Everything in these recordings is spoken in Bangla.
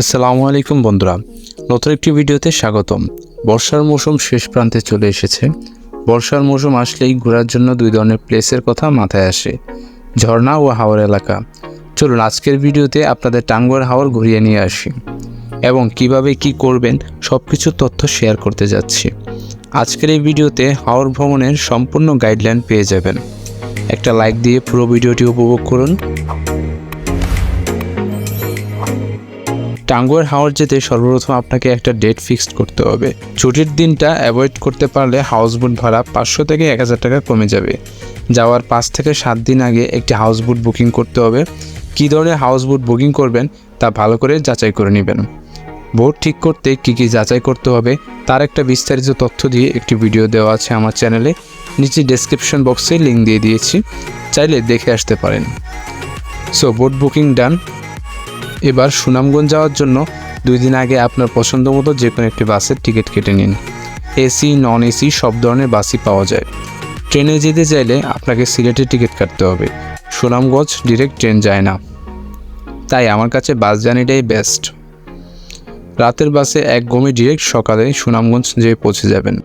আসসালামু আলাইকুম বন্ধুরা, নতুন একটি ভিডিওতে স্বাগতম। বর্ষার মৌসুম শেষ প্রান্তে চলে এসেছে। বর্ষার মৌসুম আসলেই ঘোরার জন্য দুই ধরনের প্লেসের কথা মাথায় আসে, ঝর্ণা ও হাওর এলাকা। চলুন আজকের ভিডিওতে আপনাদের টাঙ্গুয়ার হাওর ঘুরিয়ে নিয়ে আসি এবং কীভাবে কি করবেন সব কিছু তথ্য শেয়ার করতে যাচ্ছি। আজকের এই ভিডিওতে হাওর ভ্রমণের সম্পূর্ণ গাইডলাইন পেয়ে যাবেন। একটা লাইক দিয়ে পুরো ভিডিওটি উপভোগ করুন। টাঙ্গুয়ার হাওর যেতে সর্বপ্রথম আপনাকে একটা ডেট ফিক্সড করতে হবে। ছুটির দিনটা অ্যাভয়েড করতে পারলে হাউস বোট ভাড়া পাঁচশো থেকে এক হাজার টাকা কমে যাবে। যাওয়ার পাঁচ থেকে সাত দিন আগে একটি হাউস বোট বুকিং করতে হবে। কী ধরনের হাউস বোট বুকিং করবেন তা ভালো করে যাচাই করে নেবেন। বোট ঠিক করতে কী কী যাচাই করতে হবে তার একটা বিস্তারিত তথ্য দিয়ে একটি ভিডিও দেওয়া আছে আমার চ্যানেলে নিচে ডেসক্রিপশন বক্সে লিঙ্ক দিয়ে দিয়েছি। চাইলে দেখে আসতে পারেন। সো বোট বুকিং ডান এবার সুনামগঞ্জ যাওয়ার জন্য দুই দিন আগে আপনার পছন্দ মতো যে কোনো একটি বাসের টিকিট কেটে নিন। এসি নন এসি সব ধরনের বাসই পাওয়া যায়। ট্রেনে যেতে চাইলে আপনাকে সিলেটের টিকিট কাটতে হবে। সুনামগঞ্জ ডিরেক্ট ট্রেন যায় না। তাই আমার কাছে বাস জার্নিটাই বেস্ট রাতের বাসে এক গমে ডিরেক্ট সকালে সুনামগঞ্জ যেয়ে পৌঁছে যাবেন।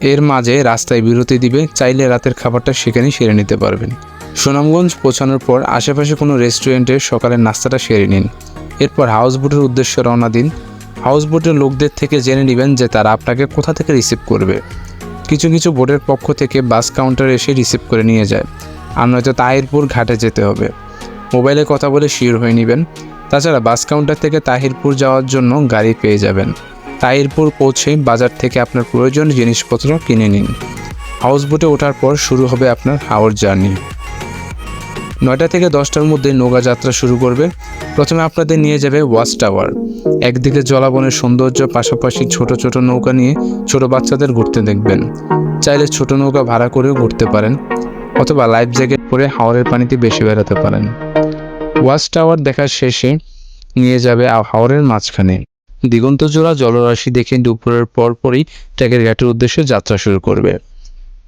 এর মাঝে রাস্তায় বিরতি দিবে, চাইলে রাতের খাবারটা সেখানেই সেরে নিতে পারবেন। সুনামগঞ্জ পৌঁছানোর পর আশেপাশে কোনো রেস্টুরেন্টে সকালের নাস্তাটা সেরে নিন। এরপর হাউস বোটের উদ্দেশ্যে রওনা দিন। হাউস বোটের লোকদের থেকে জেনে নেবেন যে তারা আপনাকে কোথা থেকে রিসিভ করবে। কিছু কিছু বোটের পক্ষ থেকে বাস কাউন্টারে এসে রিসিভ করে নিয়ে যায়। আর নয়তো তাহিরপুর ঘাটে যেতে হবে। মোবাইলে কথা বলে শিওর হয়ে নেবেন। তাছাড়া বাস কাউন্টার থেকে তাহিরপুর যাওয়ার জন্য গাড়ি পেয়ে যাবেন। তাহিরপুর পৌঁছে বাজার থেকে আপনার প্রয়োজনীয় জিনিসপত্র কিনে নিন। হাউস বোটে ওঠার পর শুরু হবে আপনার হাওর জার্নি। নয়টা থেকে দশটার মধ্যে নৌকা যাত্রা শুরু করবে। প্রথমে আপনাদের নিয়ে যাবে ওয়াচ টাওয়ার। একদিকে জলাবনের সৌন্দর্য, পাশাপাশি ছোট ছোট নৌকা নিয়ে ছোট বাচ্চাদের ঘুরতে দেখবেন। চাইলে ছোট নৌকা ভাড়া করেও ঘুরতে পারেন, অথবা লাইফ জ্যাকেট পরে হাওরের পানিতে বেশি বেড়াতে পারেন। ওয়াচ টাওয়ার দেখার শেষে নিয়ে যাবে হাওরের মাঝখানে। দিগন্তজোড়া জলরাশি দেখে দুপুরের পরপরই ট্যাগের ঘাটের উদ্দেশ্যে যাত্রা শুরু করবে।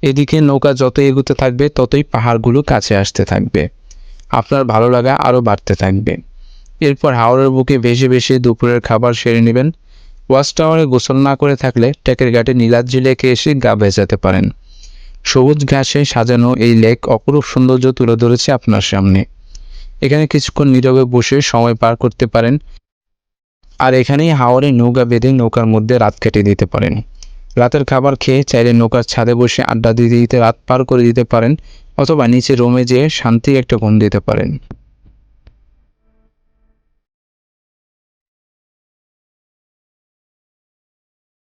এদিকে নৌকা যত এগুতে থাকবে, ততই পাহাড়গুলো কাছে আসতে থাকবে। আপনার ভালো লাগা আরও বাড়তে থাকবে। এরপর হাওড়ের বুকে ভেসে ভেসে দুপুরের খাবার সেরে নেবেন। ওয়াচ টাওয়ারে গোসল না করে থাকলে ট্যাকের ঘাটে নীলাদ্রি লেকে এসে গা ভেজাতে পারেন। সবুজ ঘাসে সাজানো এই লেক অপরূপ সৌন্দর্য তুলে ধরেছে আপনার সামনে। এখানে কিছুক্ষণ নীরবে বসে সময় পার করতে পারেন। আর এখানেই হাওড়ে নৌকা বেঁধে নৌকার মধ্যে রাত কেটে দিতে পারেন। রাতের খাবার খেয়ে চাইলে নৌকার ছাদে বসে আড্ডা দিতে দিতে রাত পার করে দিতে পারেন অথবা নিচে রোমে যেয়ে শান্তি একটা গুণ দিতে পারেন।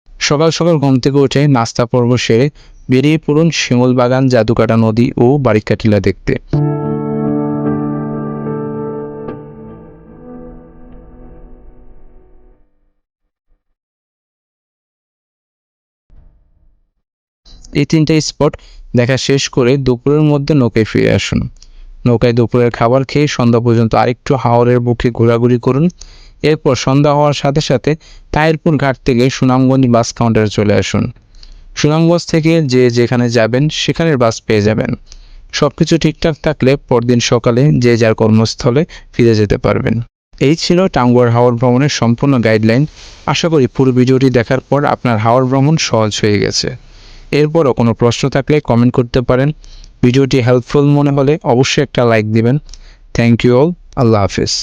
সকাল সকাল ঘুম থেকে উঠে নাস্তা পর্ব সেরে বেরিয়ে পড়ুন শিমুল বাগান জাদুকাটা নদী ও বারিকাটিলা দেখতে। এই তিনটে স্পট দেখা শেষ করে দুপুরের মধ্যে নৌকায় ফিরে আসুন। নৌকায় দুপুরের খাবার খেয়ে সন্ধ্যা পর্যন্ত আরেকটু হাওরের বুকে ঘোরাঘুরি করুন। এরপর সন্ধ্যা হওয়ার সাথে সাথে তাহিরপুর ঘাট থেকে সুনামগঞ্জ বাস কাউন্টারে চলে আসুন। সুনামগঞ্জ থেকে যে যেখানে যাবেন সেখানের বাস পেয়ে যাবেন। সব কিছু ঠিকঠাক থাকলে পরদিন সকালে যে যার কর্মস্থলে ফিরে যেতে পারবেন। এই ছিল টাঙ্গুয়ার হাওর ভ্রমণের সম্পূর্ণ গাইডলাইন আশা করি পুরো ভিডিওটি দেখার পর আপনার হাওর ভ্রমণ সহজ হয়ে গেছে। এরপরও কোনো প্রশ্ন থাকলে কমেন্ট করতে পারেন। ভিডিওটি হেল্পফুল মনে হলে অবশ্যই একটা লাইক দিবেন। থ্যাংক ইউ অল আল্লাহ হাফিজ।